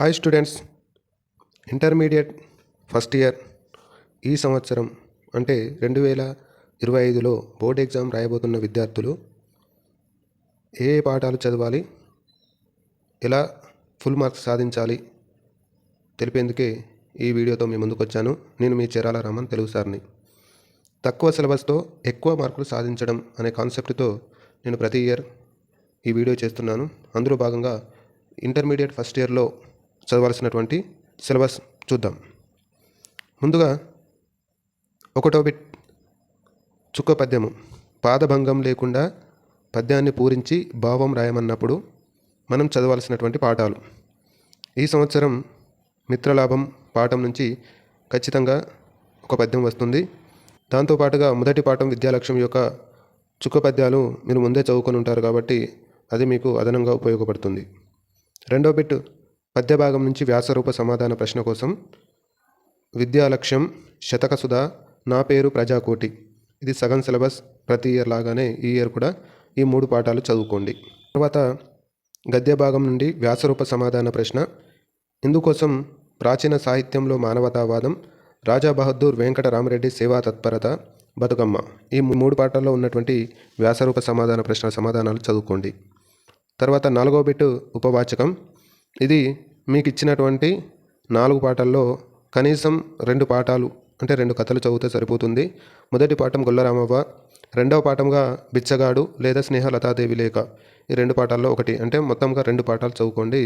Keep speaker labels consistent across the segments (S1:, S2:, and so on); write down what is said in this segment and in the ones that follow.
S1: Hi students intermediate first year ఈ సంవత్సరం అంటే రెండు వేల ఇరవై ఐదులో బోర్డ్ ఎగ్జామ్ రాయబోతున్న విద్యార్థులు ఏ ఏ పాఠాలు చదవాలి? ఎలా ఫుల్ మార్క్స్ సాధించాలి? తెలిపేందుకే ఈ వీడియోతో మీ ముందుకు వచ్చాను నేను మీ చెరాల రామన్ తెలుగు సార్ని. తక్కువ సిలబస్తో ఎక్కువ మార్కులు సాధించడం అనే కాన్సెప్ట్తో నేను ప్రతి ఇయర్ ఈ వీడియో చేస్తున్నాను. అందులో భాగంగా ఇంటర్మీడియట్ ఫస్ట్ ఇయర్లో చదవాల్సినటువంటి సిలబస్ చూద్దాం. ముందుగా ఒకటో బిట్ చుక్క పద్యము. పాదభంగం లేకుండా పద్యాన్ని పూరించి భావం రాయమన్నప్పుడు మనం చదవాల్సినటువంటి పాఠాలు. ఈ సంవత్సరం మిత్రలాభం పాఠం నుంచి ఖచ్చితంగా ఒక పద్యం వస్తుంది. దాంతోపాటుగా మొదటి పాఠం విద్యాలక్ష్యం యొక్క చుక్క పద్యాలు మీరు ముందే చదువుకొని ఉంటారు కాబట్టి అది మీకు అదనంగా ఉపయోగపడుతుంది. రెండో బిట్ పద్య భాగం నుంచి వ్యాసరూప సమాధాన ప్రశ్న కోసం విద్యాలక్ష్యం శతకసుధ నా పేరు ప్రజాకోటి. ఇది సగం సిలబస్ ప్రతి ఇయర్ లాగానే ఈ ఇయర్ కూడా ఈ మూడు పాఠాలు చదువుకోండి. తర్వాత గద్య భాగం నుండి వ్యాసరూప సమాధాన ప్రశ్న. ఇందుకోసం ప్రాచీన సాహిత్యంలో మానవతావాదం రాజా బహదూర్ వెంకటరామరెడ్డి సేవా తత్పరత బతుకమ్మ. ఈ మూడు పాఠాల్లో ఉన్నటువంటి వ్యాసరూప సమాధాన ప్రశ్న సమాధానాలు చదువుకోండి. తర్వాత నాలుగో బిట్టు ఉపవాచకం. ఇది మీకు ఇచ్చినటువంటి నాలుగు పాటల్లో కనీసం రెండు పాఠాలు అంటే రెండు కథలు చదివితే సరిపోతుంది. మొదటి పాఠం గొల్లరామవ్వ రెండవ పాఠంగా బిచ్చగాడు లేదా స్నేహలతాదేవి లేఖ. ఈ రెండు పాఠాల్లో ఒకటి అంటే మొత్తంగా రెండు పాఠాలు చదువుకోండి.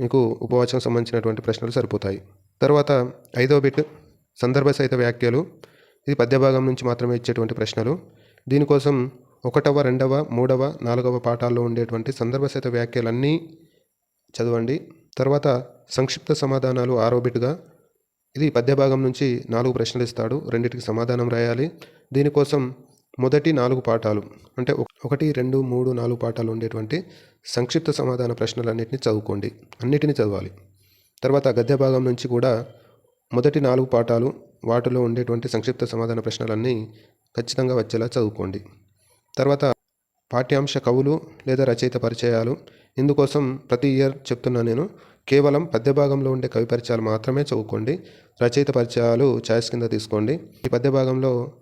S1: మీకు ఉపవాచకం సంబంధించినటువంటి ప్రశ్నలు సరిపోతాయి. తర్వాత ఐదవ బిట్ సందర్భ సహిత వ్యాఖ్యలు. ఇది పద్యభాగం నుంచి మాత్రమే ఇచ్చేటువంటి ప్రశ్నలు. దీనికోసం ఒకటవ రెండవ మూడవ నాలుగవ పాఠాల్లో ఉండేటువంటి సందర్భ సహిత వ్యాఖ్యలన్నీ చదవండి. తర్వాత సంక్షిప్త సమాధానాలు ఆరోబిట్గా ఇది పద్య భాగం నుంచి నాలుగు ప్రశ్నలు ఇస్తాడు. రెండింటికి సమాధానం రాయాలి. దీనికోసం మొదటి నాలుగు పాఠాలు అంటే ఒకటి రెండు మూడు నాలుగు పాఠాలు ఉండేటువంటి సంక్షిప్త సమాధాన ప్రశ్నలన్నింటినీ చదువుకోండి. అన్నిటినీ చదవాలి. తర్వాత గద్య భాగం నుంచి కూడా మొదటి నాలుగు పాఠాలు వాటిలో ఉండేటువంటి సంక్షిప్త సమాధాన ప్రశ్నలన్నీ ఖచ్చితంగా వచ్చేలా చదువుకోండి. తర్వాత పాఠ్యాంశ కవులు లేదా రచయిత పరిచయాలు. ఇందుకోసం ప్రతి ఇయర్ చెప్తున్నా నేను కేవలం పద్య భాగంలో ఉండే కవి పరిచయాలు మాత్రమే చదువుకోండి. రచయిత పరిచయాలు ఛాయిస్ కింద తీసుకోండి. ఈ పద్య భాగంలో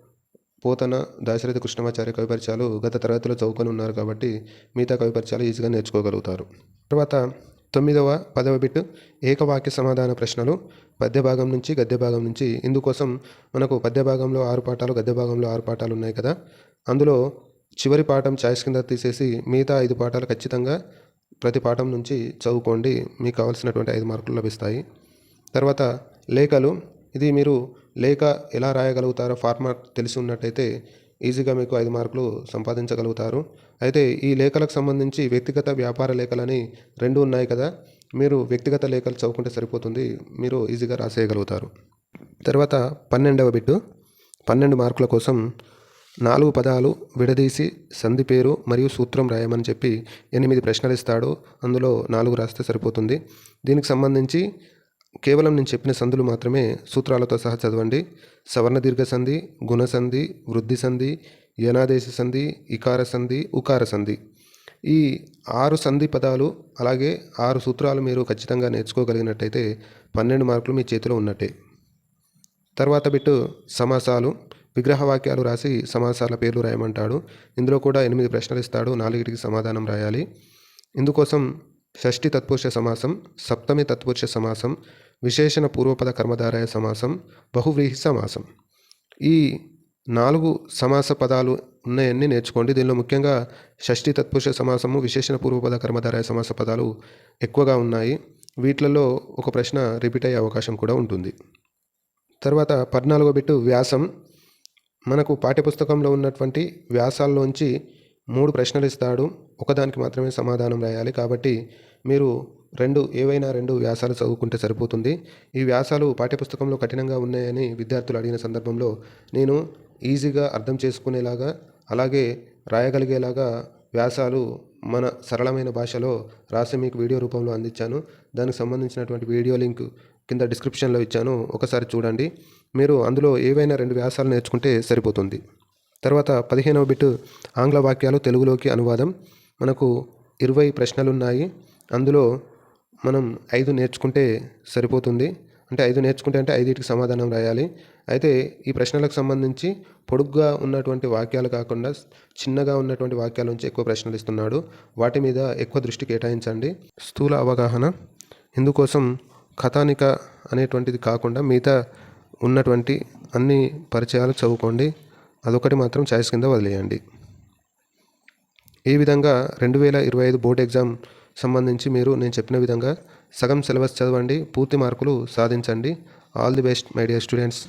S1: పోతన దాశరథి కృష్ణమాచార్య కవి పరిచయాలు గత తరగతిలో చదువుకొని ఉన్నారు కాబట్టి మిగతా కవి పరిచయాలు ఈజీగా నేర్చుకోగలుగుతారు. తర్వాత తొమ్మిదవ పదవ బిట్ ఏకవాక్య సమాధాన ప్రశ్నలు. పద్య భాగం నుంచి గద్య భాగం నుంచి ఇందుకోసం మనకు పద్య భాగంలో ఆరు పాఠాలు గద్య భాగంలో ఆరు పాఠాలు ఉన్నాయి కదా. అందులో చివరి పాఠం చాయిస్ కింద తీసేసి మిగతా ఐదు పాఠాలు ఖచ్చితంగా ప్రతి పాఠం నుంచి చదువుకోండి. మీకు కావాల్సినటువంటి ఐదు మార్కులు లభిస్తాయి. తర్వాత లేఖలు. ఇది మీరు లేఖ ఎలా రాయగలుగుతారో ఫార్మాట్ తెలిసి ఉన్నట్టయితే ఈజీగా మీకు ఐదు మార్కులు సంపాదించగలుగుతారు. అయితే ఈ లేఖలకు సంబంధించి వ్యక్తిగత వ్యాపార లేఖలని రెండు ఉన్నాయి కదా. మీరు వ్యక్తిగత లేఖలు చదువుకుంటే సరిపోతుంది. మీరు ఈజీగా రాసేయగలుగుతారు. తర్వాత పన్నెండవ బిట్టు. పన్నెండు మార్కుల కోసం నాలుగు పదాలు విడదీసి సంధి పేరు మరియు సూత్రం రాయమని చెప్పి ఎనిమిది ప్రశ్నలు ఇస్తాడు. అందులో నాలుగు రాస్తే సరిపోతుంది. దీనికి సంబంధించి కేవలం నేను చెప్పిన సంధులు మాత్రమే సూత్రాలతో సహా చదవండి. సవర్ణ దీర్ఘ సంధి గుణ సంధి వృద్ధి సంధి యనాదేశ సంధి ఇకార సంధి ఉకార సంధి. ఈ ఆరు సంధి పదాలు అలాగే ఆరు సూత్రాలు మీరు ఖచ్చితంగా నేర్చుకోగలిగినట్టయితే పన్నెండు మార్కులు మీ చేతిలో ఉన్నట్టే. తర్వాత బిట్టు సమాసాలు. విగ్రహవాక్యాలు రాసి సమాసాల పేర్లు రాయమంటాడు. ఇందులో కూడా ఎనిమిది ప్రశ్నలు ఇస్తాడు. నాలుగిటికి సమాధానం రాయాలి. ఇందుకోసం షష్ఠి తత్పురుష సమాసం సప్తమి తత్పురుష సమాసం విశేషణ పూర్వపద కర్మధారయ సమాసం బహువ్రీహి సమాసం. ఈ నాలుగు సమాస పదాలు ఉన్నాయన్నీ నేర్చుకోండి. దీనిలో ముఖ్యంగా షష్ఠి తత్పురుష సమాసము విశేషణ పూర్వపద కర్మధారయ సమాస పదాలు ఎక్కువగా ఉన్నాయి. వీటిలలో ఒక ప్రశ్న రిపీట్ అయ్యే అవకాశం కూడా ఉంటుంది. తర్వాత పద్నాలుగో బిట్టు వ్యాసం. మనకు పాఠ్యపుస్తకంలో ఉన్నటువంటి వ్యాసాల్లోంచి మూడు ప్రశ్నలు ఇస్తాడు. ఒకదానికి మాత్రమే సమాధానం రాయాలి. కాబట్టి మీరు రెండు ఏవైనా రెండు వ్యాసాలు చదువుకుంటే సరిపోతుంది. ఈ వ్యాసాలు పాఠ్యపుస్తకంలో కఠినంగా ఉన్నాయని విద్యార్థులు అడిగిన సందర్భంలో నేను ఈజీగా అర్థం చేసుకునేలాగా అలాగే రాయగలిగేలాగా వ్యాసాలు మన సరళమైన భాషలో రాసి మీకు వీడియో రూపంలో అందించాను. దానికి సంబంధించినటువంటి వీడియో లింక్ కింద డిస్క్రిప్షన్లో ఇచ్చాను. ఒకసారి చూడండి. మీరు అందులో ఏవైనా రెండు వ్యాసాలు నేర్చుకుంటే సరిపోతుంది. తర్వాత పదిహేనవ బిట్ ఆంగ్ల వాక్యాలు తెలుగులోకి అనువాదం. మనకు ఇరవై ప్రశ్నలు ఉన్నాయి అందులో మనం ఐదు నేర్చుకుంటే సరిపోతుంది. అంటే ఐదు నేర్చుకుంటే అంటే ఐదింటికి సమాధానం రాయాలి. అయితే ఈ ప్రశ్నలకు సంబంధించి పొడుగ్గా ఉన్నటువంటి వాక్యాలు కాకుండా చిన్నగా ఉన్నటువంటి వాక్యాల నుంచి ఎక్కువ ప్రశ్నలు ఇస్తున్నాడు. వాటి మీద ఎక్కువ దృష్టి కేటాయించండి. స్థూల అవగాహన. ఇందుకోసం కథానిక అనేటువంటిది కాకుండా మిగతా ఉన్నటువంటి అన్ని పరిచయాలు చదువుకోండి. అదొకటి మాత్రం ఛాయిస్ కింద వదిలేయండి. ఈ విధంగా రెండు వేల ఇరవై ఐదు బోర్డ్ ఎగ్జామ్ సంబంధించి మీరు నేను చెప్పిన విధంగా సగం సిలబస్ చదవండి. పూర్తి మార్కులు సాధించండి. All the best my dear students.